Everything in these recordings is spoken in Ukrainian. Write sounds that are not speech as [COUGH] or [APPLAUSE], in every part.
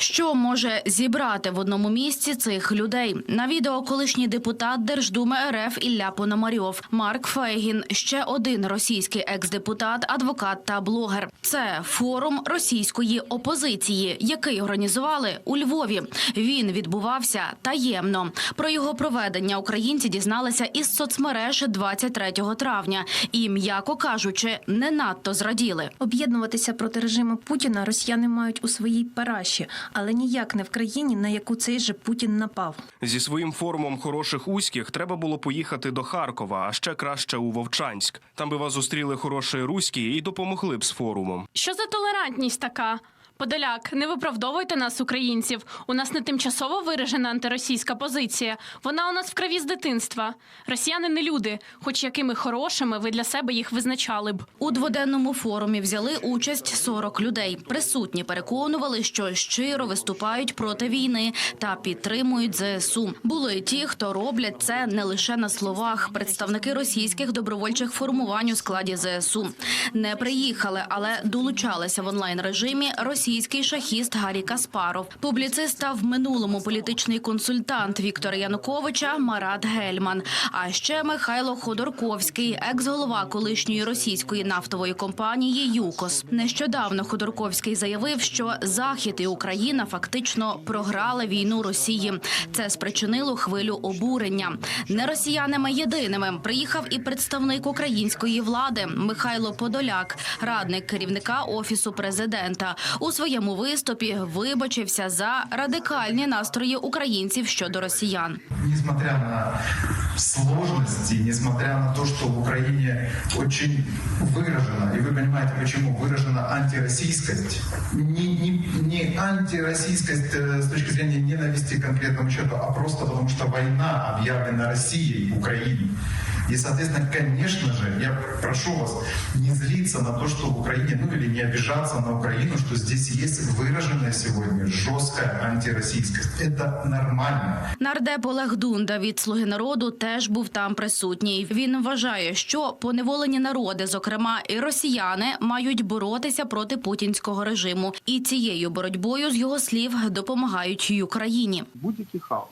Що може зібрати в одному місці цих людей? На відео колишній депутат Держдуми РФ Ілля Пономарьов, Марк Фейгін, ще один російський екс-депутат, адвокат та блогер. Це форум російської опозиції, який організували у Львові. Він відбувався таємно. Про його проведення українці дізналися із соцмереж 23 травня і, м'яко кажучи, не надто зраділи. Об'єднуватися проти режиму Путіна росіяни мають у своїй параші, але ніяк не в країні, на яку цей же Путін напав. Зі своїм форумом хороших уських треба було поїхати до Харкова, а ще краще у Вовчанськ. Там би вас зустріли хороші руські і допомогли б з форумом. Що за толерантність така? Подоляк, не виправдовуйте нас, українців. У нас не тимчасово виражена антиросійська позиція. Вона у нас в крові з дитинства. Росіяни не люди, хоч якими хорошими ви для себе їх визначали б. У дводенному форумі взяли участь 40 людей. Присутні переконували, що щиро виступають проти війни та підтримують ЗСУ. Були ті, хто роблять це не лише на словах. Представники російських добровольчих формувань у складі ЗСУ не приїхали, але долучалися в онлайн режимі російський шахіст Гаррі Каспаров. Публіцист став в минулому політичний консультант Віктора Януковича Марат Гельман. А ще Михайло Ходорковський, екс-голова колишньої російської нафтової компанії ЮКОС. Нещодавно Ходорковський заявив, що Захід і Україна фактично програли війну Росії. Це спричинило хвилю обурення. Не росіянами єдиними приїхав і представник української влади Михайло Подоляк, радник керівника офісу президента. У своєму виступі вибачився за радикальні настрої українців щодо росіян. несмотря на сложности, несмотря на то, что в Украине очень выражена, и вы понимаете, почему выражена антироссийскость, не, не, не антироссийскость э, с точки зрения ненависти к конкретному человеку, а просто потому что война объявлена Россией, Украиной. И, соответственно, конечно же, я прошу вас не злиться на то, что в Украине, ну или не обижаться на Украину, что здесь есть выраженная сегодня жесткая антироссийскость. Это нормально. Нардеп Олег Дунда від Слуги народу теж був там присутній. Він вважає, що поневолені народи, зокрема і росіяни, мають боротися проти путінського режиму, і цією боротьбою з його слів допомагають й Україні. будь-який хаос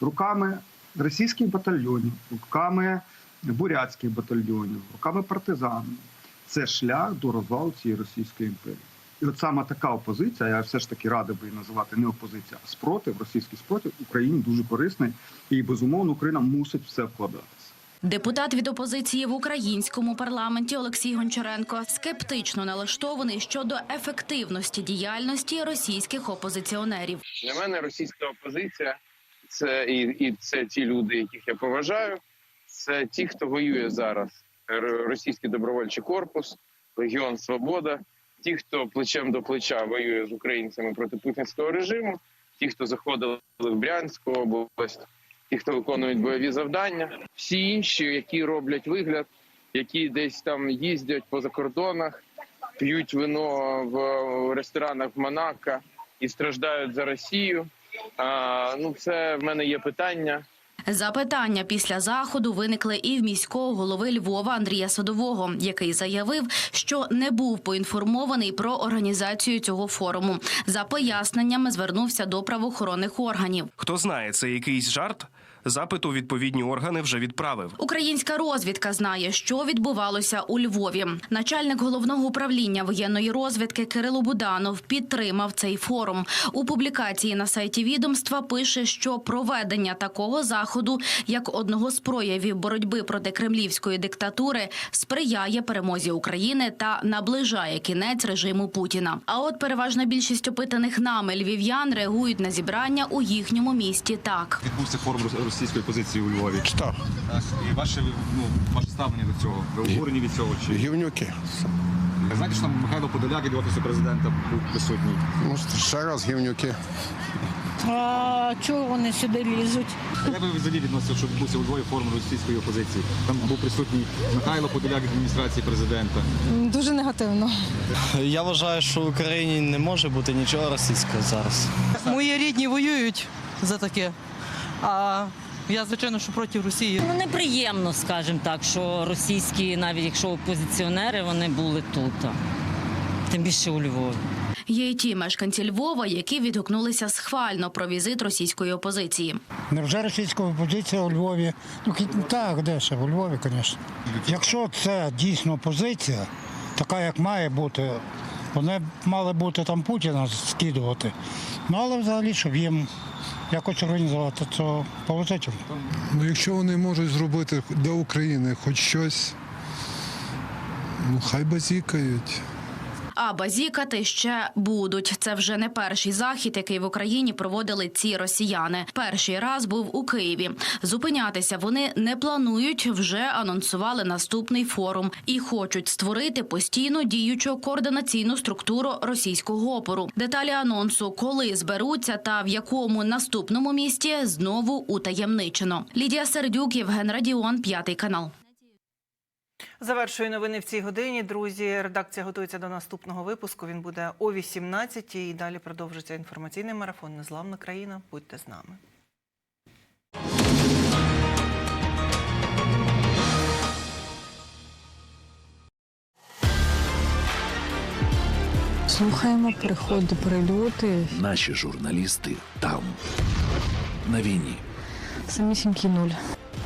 руками російських батальйонів, руками бурятських батальйонів, руками партизанів. Це шлях до розвалу цієї російської імперії. І от саме така опозиція, я все ж таки радий би її називати не опозиція, а спротив, російський спротив Україні дуже корисний, і безумовно Україна мусить в це вкладатися. Депутат від опозиції в українському парламенті Олексій Гончаренко скептично налаштований щодо ефективності діяльності російських опозиціонерів. Для мене російська опозиція це і, і це ті люди, яких я поважаю. Це ті, хто воює зараз. Російський добровольчий корпус, Легіон Свобода, ті, хто плечем до плеча воює з українцями проти путінського режиму, ті, хто заходили в Брянську область, ті, хто виконують бойові завдання, всі інші, які роблять вигляд, які десь там їздять по закордонах, п'ють вино в ресторанах в Монако і страждають за Росію. А, ну, це в мене є питання. Запитання після заходу виникли і в міського голови Львова Андрія Садового, який заявив, що не був поінформований про організацію цього форуму. За поясненнями звернувся до правоохоронних органів. Хто знає, це якийсь жарт? Запит у відповідні органи вже відправив. Українська розвідка знає, що відбувалося у Львові. Начальник головного управління воєнної розвідки Кирило Буданов підтримав цей форум. У публікації на сайті відомства пише, що проведення такого заходу, як одного з проявів боротьби проти кремлівської диктатури, сприяє перемозі України та наближає кінець режиму Путіна. А от переважна більшість опитаних нами львів'ян реагують на зібрання у їхньому місті так. Відбувся форум російської позиції у Львові. Читав. Так, І ваше, ну, ваше ставлення до цього? Ви обурені від цього? Чи Гівнюки. знаєте, що там Михайло Подоляк від офісу президента був присутній? Може, ще раз гівнюки. А чого вони сюди лізуть? Як ви взагалі відносите, що відбувся у Львові форум російської опозиції? Там був присутній Михайло Подоляк від адміністрації президента. Дуже негативно. Я вважаю, що в Україні не може бути нічого російського зараз. Мої рідні воюють за таке. А я, звичайно, що проти Росії. Ну, неприємно, скажімо так, що російські, навіть якщо опозиціонери, вони були тут. Тим більше у Львові. Є й ті мешканці Львова, які відгукнулися схвально про візит російської опозиції. Невже російська опозиція у Львові? Ну так, де ще у Львові, звісно. Якщо це дійсно опозиція, така як має бути, вони б мали бути там Путіна скидувати. Ну але взагалі, щоб їм якось організувати це положительно. Ну, якщо вони можуть зробити для України хоч щось, ну хай базікають. А базікати ще будуть. Це вже не перший захід, який в Україні проводили ці росіяни. Перший раз був у Києві. Зупинятися вони не планують. Вже анонсували наступний форум і хочуть створити постійно діючу координаційну структуру російського опору. Деталі анонсу, коли зберуться та в якому наступному місті, знову утаємничено. Лідія Сердюк, Євген Радіон, п'ятий канал. Завершую новини в цій годині. Друзі, редакція готується до наступного випуску. Він буде о 18 і далі продовжиться інформаційний марафон Незламна країна. Будьте з нами. Слухаємо приходи, прильоти. Наші журналісти там, на війні, Самісінький нуль.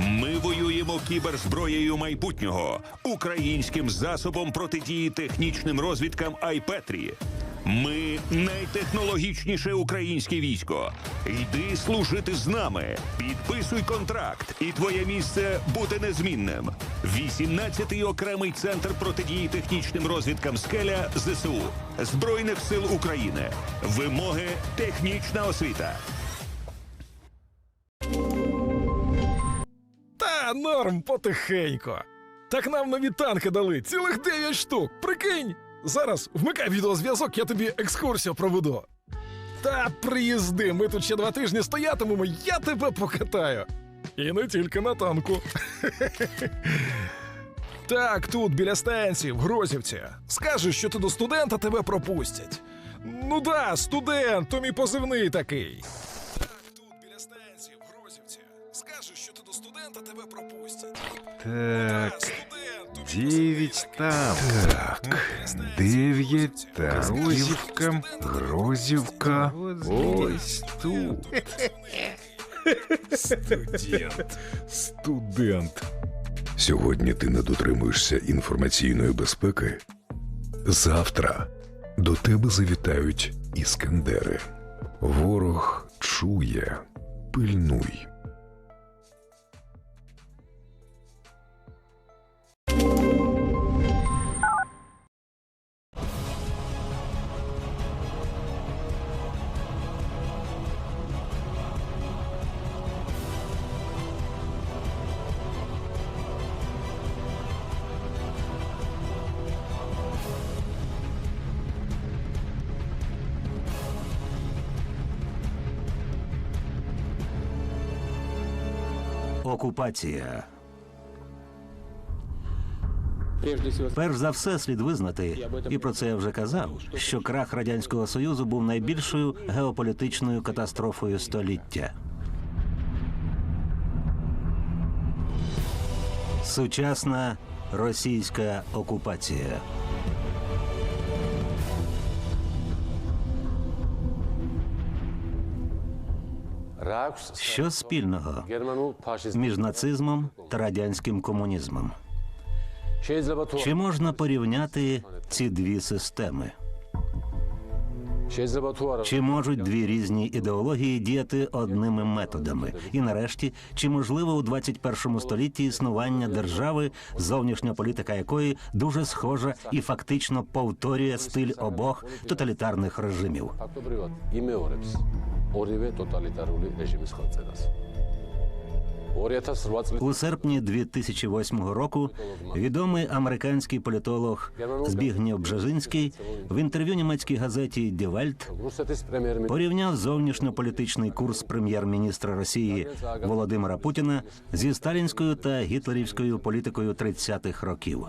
Ми воюємо кіберзброєю майбутнього, українським засобом протидії технічним розвідкам Айпетрі. Ми найтехнологічніше українське військо. Йди служити з нами. Підписуй контракт, і твоє місце буде незмінним. 18-й окремий центр протидії технічним розвідкам скеля ЗСУ Збройних сил України. Вимоги технічна освіта. Норм потихенько. Так нам нові танки дали, цілих 9 штук. Прикинь! Зараз вмикай відеозв'язок, я тобі екскурсію проведу. Та приїзди, ми тут ще два тижні стоятимемо, я тебе покатаю. І не тільки на танку. [LAUGHS] Так, тут, біля станції, в Грозівці. Скажеш, що ти до студента тебе пропустять. Ну да, студент, то мій позивний такий. Так, девять там. Так, дев'ять там. Грозівка, Грозівка. Ось тут. Студент. Студент. Сьогодні ти не дотримуєшся інформаційної безпеки. Завтра до тебе завітають іскандери. Ворог чує, пильнуй. Окупація. Перш за все слід визнати, і про це я вже казав, що крах радянського союзу був найбільшою геополітичною катастрофою століття. Сучасна російська окупація. Що спільного між нацизмом та радянським комунізмом? Чи можна порівняти ці дві системи? Чи можуть дві різні ідеології діяти одними методами? І нарешті, чи можливо у 21 столітті існування держави, зовнішня політика якої дуже схожа і фактично повторює стиль обох тоталітарних режимів? У серпні 2008 року відомий американський політолог Збігнєв Бжезинський в інтерв'ю німецькій газеті Die Welt порівняв зовнішньополітичний курс прем'єр-міністра Росії Володимира Путіна зі сталінською та гітлерівською політикою 30-х років.